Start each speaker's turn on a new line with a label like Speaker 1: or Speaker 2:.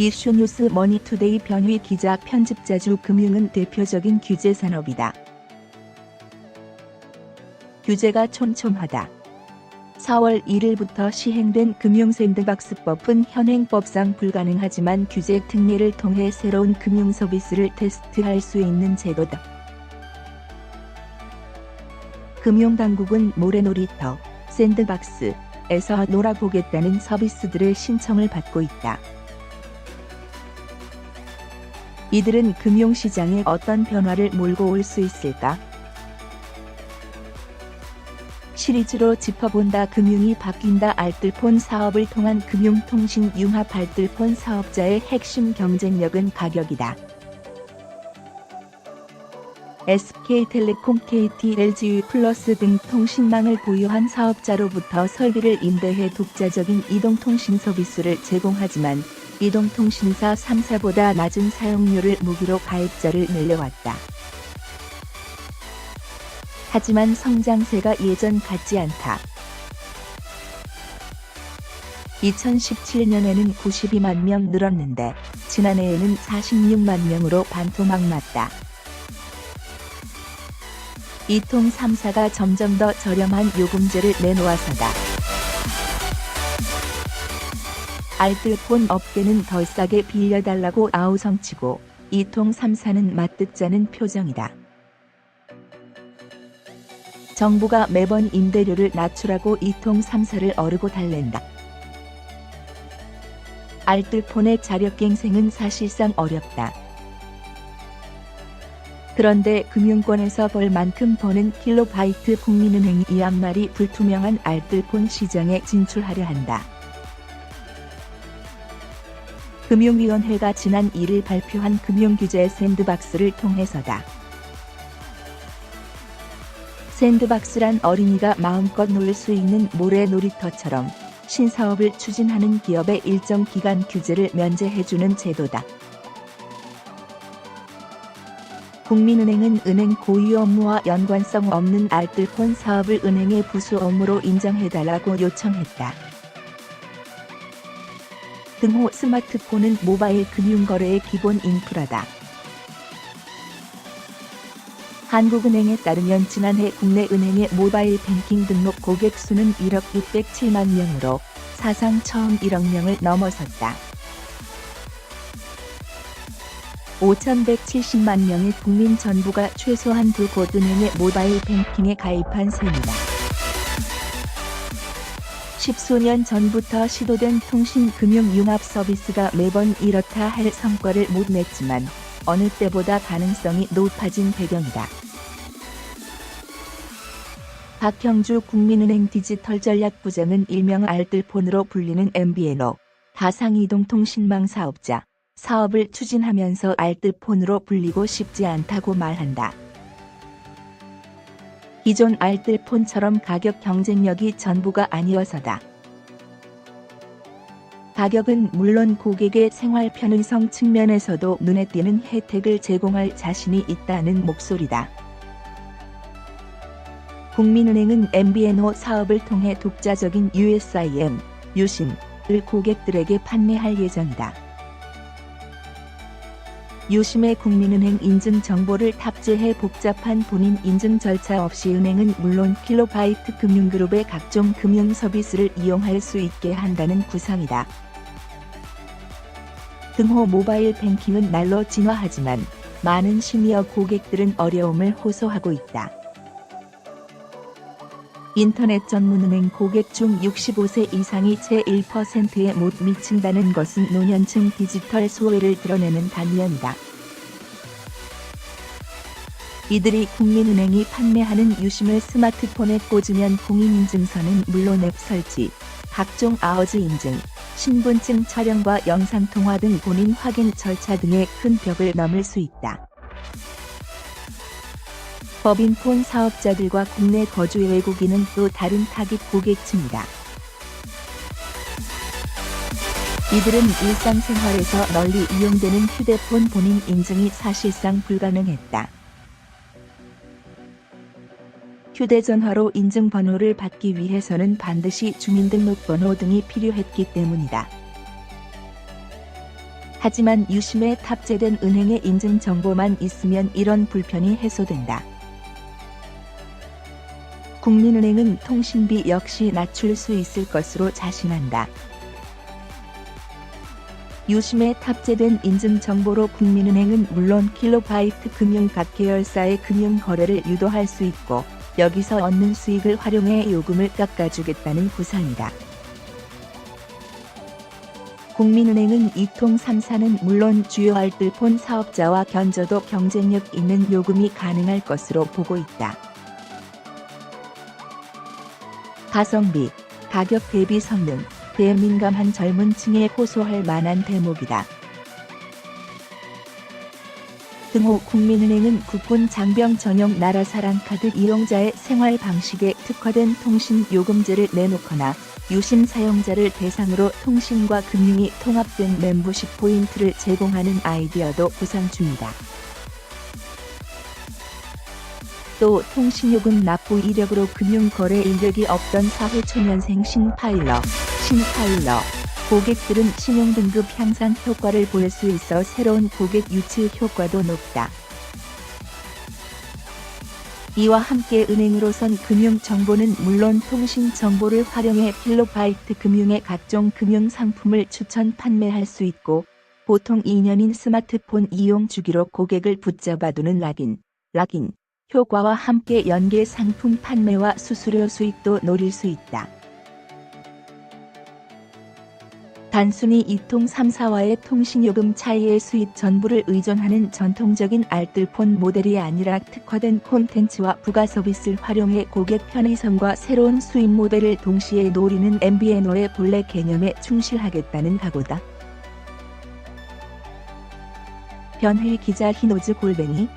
Speaker 1: 이슈뉴스 머니투데이 변희 기자 편집자 주 금융은 대표적인 규제 산업이다. 규제가 촘촘하다. 4월 1일부터 시행된 금융샌드박스법은 현행법상 불가능하지만 규제 특례를 통해 새로운 금융 서비스를 테스트할 수 있는 제도다. 금융당국은 모래놀이터, 샌드박스에서 놀아보겠다는 서비스들의 신청을 받고 있다. 이들은 금융시장에 어떤 변화를 몰고 올 수 있을까? 시리즈로 짚어본다 금융이 바뀐다 알뜰폰 사업을 통한 금융통신 융합 알뜰폰 사업자의 핵심 경쟁력은 가격이다. SK텔레콤, KT, LG 플러스 등 통신망을 보유한 사업자로부터 설비를 임대해 독자적인 이동통신 서비스를 제공하지만 이동통신사 3사보다 낮은 사용료를 무기로 가입자를 늘려왔다. 하지만 성장세가 예전 같지 않다. 2017년에는 92만 명 늘었는데 지난해에는 46만 명으로 반토막 났다. 이통 3사가 점점 더 저렴한 요금제를 내놓아서다. 알뜰폰 업계는 더 싸게 빌려달라고 아우성치고 이통 3사는 맞듣자는 표정이다. 정부가 매번 임대료를 낮추라고 이통 3사를 어르고 달랜다. 알뜰폰의 자력갱생은 사실상 어렵다. 그런데 금융권에서 벌 만큼 버는 킬로바이트 국민은행이 이 앞말이 불투명한 알뜰폰 시장에 진출하려 한다. 금융위원회가 지난 1일 발표한 금융규제 샌드박스를 통해서다. 샌드박스란 어린이가 마음껏 놀 수 있는 모래 놀이터처럼 신사업을 추진하는 기업의 일정 기간 규제를 면제해주는 제도다. 국민은행은 은행 고유 업무와 연관성 없는 알뜰폰 사업을 은행의 부수 업무로 인정해달라고 요청했다. 등호 스마트폰은 모바일 금융거래의 기본 인프라다. 한국은행에 따르면 지난해 국내 은행의 모바일 뱅킹 등록 고객 수는 1억 607만 명으로 사상 처음 1억 명을 넘어섰다. 5,170만 명의 국민 전부가 최소한 두 곳 은행의 모바일 뱅킹에 가입한 셈이다. 십수년 전부터 시도된 통신금융융합 서비스가 매번 이렇다 할 성과를 못 냈지만 어느 때보다 가능성이 높아진 배경이다. 박형주 국민은행 디지털 전략부장은 일명 알뜰폰으로 불리는 MBNO 가상이동통신망 사업자 사업을 추진하면서 알뜰폰으로 불리고 싶지 않다고 말한다. 기존 알뜰폰처럼 가격 경쟁력이 전부가 아니어서다. 가격은 물론 고객의 생활 편의성 측면에서도 눈에 띄는 혜택을 제공할 자신이 있다는 목소리다. 국민은행은 MBNO 사업을 통해 독자적인 USIM, 유심을 고객들에게 판매할 예정이다. 유심의 국민은행 인증 정보를 탑재해 복잡한 본인 인증 절차 없이 은행은 물론 킬로바이트 금융그룹의 각종 금융 서비스를 이용할 수 있게 한다는 구상이다. 등호 모바일 뱅킹은 날로 진화하지만 많은 시니어 고객들은 어려움을 호소하고 있다. 인터넷 전문은행 고객 중 65세 이상이 채 1%에 못 미친다는 것은 노년층 디지털 소외를 드러내는 단면이다. 이들이 국민은행이 판매하는 유심을 스마트폰에 꽂으면 공인인증서는 물론 앱 설치, 각종 아워즈 인증, 신분증 촬영과 영상통화 등 본인 확인 절차 등의 큰 벽을 넘을 수 있다. 법인폰 사업자들과 국내 거주 외국인은 또 다른 타깃 고객층이다. 이들은 일상생활에서 널리 이용되는 휴대폰 본인 인증이 사실상 불가능했다. 휴대전화로 인증번호를 받기 위해서는 반드시 주민등록번호 등이 필요했기 때문이다. 하지만 유심에 탑재된 은행의 인증 정보만 있으면 이런 불편이 해소된다. 국민은행은 통신비 역시 낮출 수 있을 것으로 자신한다. 유심에 탑재된 인증 정보로 국민은행은 물론 킬로바이트 금융 각 계열사의 금융 거래를 유도할 수 있고 여기서 얻는 수익을 활용해 요금을 깎아주겠다는 구상이다. 국민은행은 이통 3사는 물론 주요 알뜰폰 사업자와 견저도 경쟁력 있는 요금이 가능할 것으로 보고 있다. 가성비, 가격 대비 성능, 대민감한 젊은 층에 호소할 만한 대목이다. 등호 국민은행은 국군 장병 전용 나라 사랑 카드 이용자의 생활 방식에 특화된 통신 요금제를 내놓거나 유심 사용자를 대상으로 통신과 금융이 통합된 멤버십 포인트를 제공하는 아이디어도 구상 중이다. 또 통신요금 납부 이력으로 금융거래 이력이 없던 사회초년생 신파일러, 신파일러, 고객들은 신용등급 향상 효과를 볼수 있어 새로운 고객 유치 효과도 높다. 이와 함께 은행으로선 금융 정보는 물론 통신 정보를 활용해 킬로바이트 금융의 각종 금융 상품을 추천 판매할 수 있고 보통 2년인 스마트폰 이용 주기로 고객을 붙잡아두는 락인, 락인 효과와 함께 연계 상품 판매와 수수료 수익도 노릴 수 있다. 단순히 이통 3사와의 통신요금 차이의 수익 전부를 의존하는 전통적인 알뜰폰 모델이 아니라 특화된 콘텐츠와 부가 서비스를 활용해 고객 편의성과 새로운 수입 모델을 동시에 노리는 MBNO의 본래 개념에 충실하겠다는 각오다. 변희 기자 히노즈 골뱅이